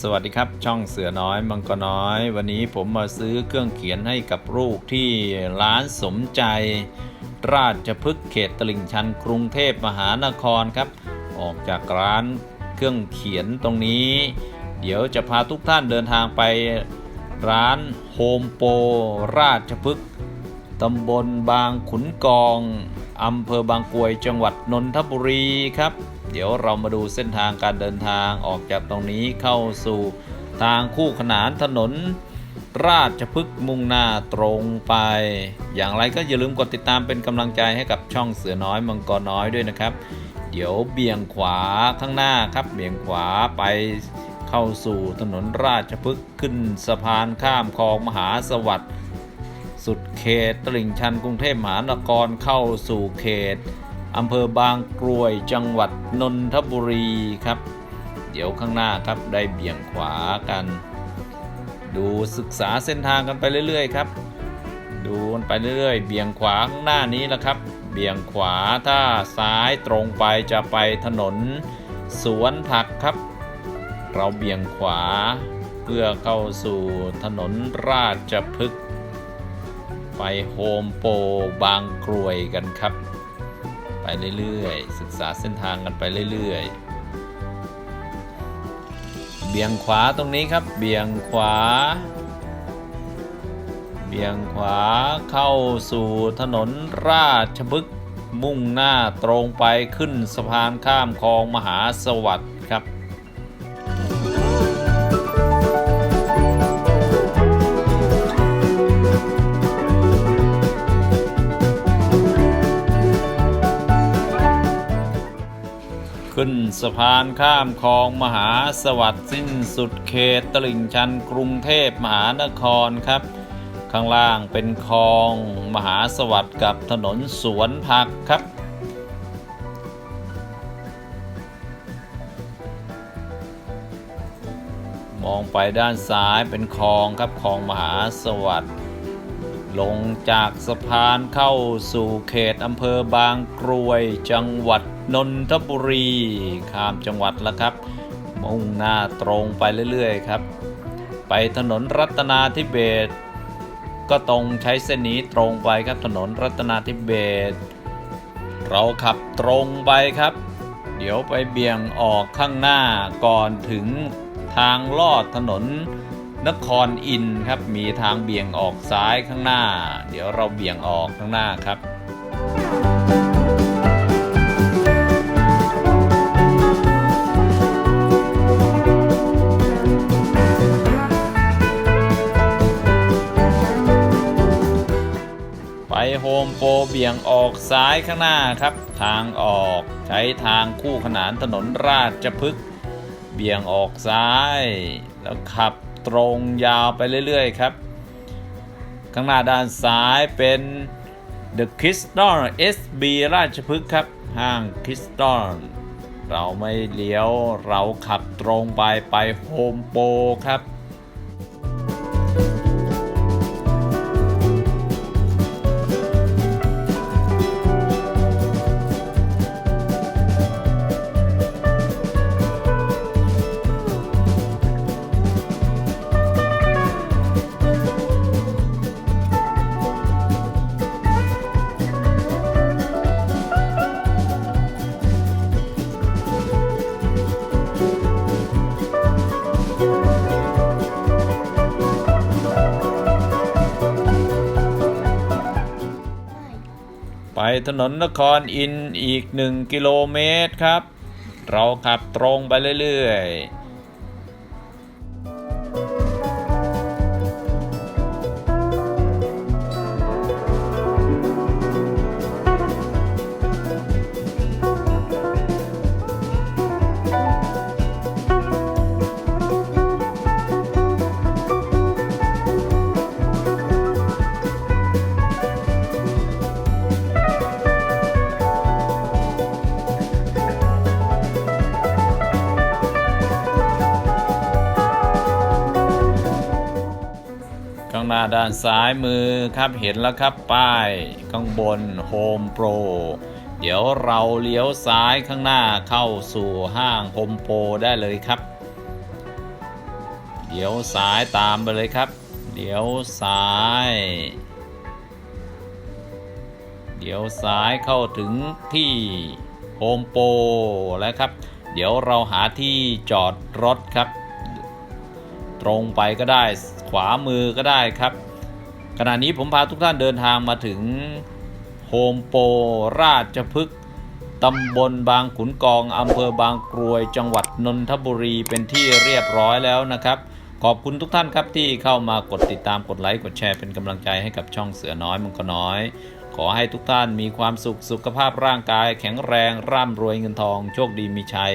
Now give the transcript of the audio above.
สวัสดีครับ ช่องเสือน้อยมังกรน้อย วันนี้ผมมาซื้อเครื่องเขียนให้กับลูกที่ร้านสมใจ ราชพฤกษ์เขตตลิ่งชันกรุงเทพมหานครครับ ออกจากร้านเครื่องเขียนตรงนี้ เดี๋ยวจะพาทุกท่านเดินทางไปร้านโฮมโปรราชพฤกษ์ ตำบลบางขุนกอง อำเภอบางกรวยจังหวัดนนทบุรีครับ เดี๋ยวเรามาดูเส้นทางการเดินทางออกจากตรงนี้เข้าสู่ทางคู่ขนานถนน ราชพฤกษ์มุ่งหน้าตรงไป อย่างไรก็อย่าลืมกดติดตามเป็นกำลังใจให้กับช่องเสือน้อยมังกรน้อยด้วยนะครับ เดี๋ยวเบี่ยงขวาข้างหน้าครับ เบี่ยงขวาไปเข้าสู่ถนนราชพฤกษ์ขึ้นสะพานข้ามคลองมหาสวัสดิ์ สุดเขตตลิ่งชันกรุงเทพมหานครเข้าสู่เขตอำเภอบางกรวยจังหวัดนนทบุรีครับ เดี๋ยวข้างหน้าครับได้เบี่ยงขวากัน ดูศึกษาเส้นทางกันไปเรื่อยๆครับ ดูกันไปเรื่อยๆ เบี่ยงขวาข้างหน้านี้แหละครับ เบี่ยงขวาถ้าซ้ายตรงไปจะไปถนน สวนผักครับ เราเบี่ยงขวาเพื่อเข้าสู่ถนนราชพฤกษ์ ไปโฮมโปรบางกรวยกันครับ ไปเรื่อยๆ ศึกษาเส้นทางกันไปเรื่อยๆ เบี่ยงขวาตรงนี้ครับ เบี่ยงขวา เบี่ยงขวาเข้าสู่ถนนราชพฤกมุ่งหน้าตรงไปขึ้นสะพานข้ามคลองมหาสวัสดิ์ครับ ขึ้นสะพานข้ามคลองมหาสวัสดิ์สิ้นสุดเขตตลิ่งชันกรุงเทพมหานครครับ ข้างล่างเป็นคลองมหาสวัสดิ์กับถนนสวนผักครับ มองไปด้านซ้ายเป็นคลองครับคลองมหาสวัสดิ์ลงจากสะพานเข้าสู่เขตอำเภอบางกรวยจังหวัด นนทบุรีข้ามจังหวัดแล้วครับมุ่งหน้าตรงไปเรื่อยๆครับ ไปถนนรัตนาธิเบศก็ตรงใช้เส้นนี้ตรงไปครับถนนรัตนาธิเบศเราขับตรงไปครับ เดี๋ยวไปเบี่ยงออกข้างหน้าก่อนถึงทางลอดถนนนครอินครับ มีทางเบี่ยงออกซ้ายข้างหน้า เดี๋ยวเราเบี่ยงออกข้างหน้าครับ โฮมโปรเบี่ยงออกซ้ายข้างหน้าครับ ทางออกใช้ทางคู่ขนานถนนราชพฤกษ์เบี่ยงออกซ้าย แล้วขับตรงยาวไปเรื่อยๆครับ ข้างหน้าด้านซ้ายเป็น The Crystal SB ราชพฤกษ์ครับ ห้าง Crystal เราไม่เลี้ยวเราขับตรงไปไปโฮมโปรครับ ไปถนนนครอินอีก 1 กิโลเมตรครับ เราขับตรงไปเรื่อยๆ ข้างหน้าด้านซ้ายมือครับเห็นแล้วครับป้ายข้างบน Home Pro เดี๋ยวเราเลี้ยวซ้ายข้างหน้าเข้าสู่ห้าง Home Pro ได้เลยครับ เดี๋ยวซ้ายตามไปเลยครับ เดี๋ยวซ้าย เดี๋ยวซ้ายเข้าถึงที่โฮมโปรแล้วครับ เดี๋ยวเราหาที่จอดรถครับ ตรงไปก็ได้ขวามือก็ได้ครับ ขณะนี้ผมพาทุกท่านเดินทางมาถึงโฮมโปรราชพฤกษ์ตำบลบางขุนกองอำเภอบางกรวย จังหวัดนนทบุรีเป็นที่เรียบร้อยแล้วนะครับ ขอบคุณทุกท่านครับที่เข้ามากดติดตามกดไลค์กดแชร์เป็นกำลังใจให้กับช่องเสือน้อยมังกรน้อย ขอให้ทุกท่านมีความสุขสุขภาพร่างกาย แข็งแรงร่ำรวยเงินทอง โชคดีมีชัย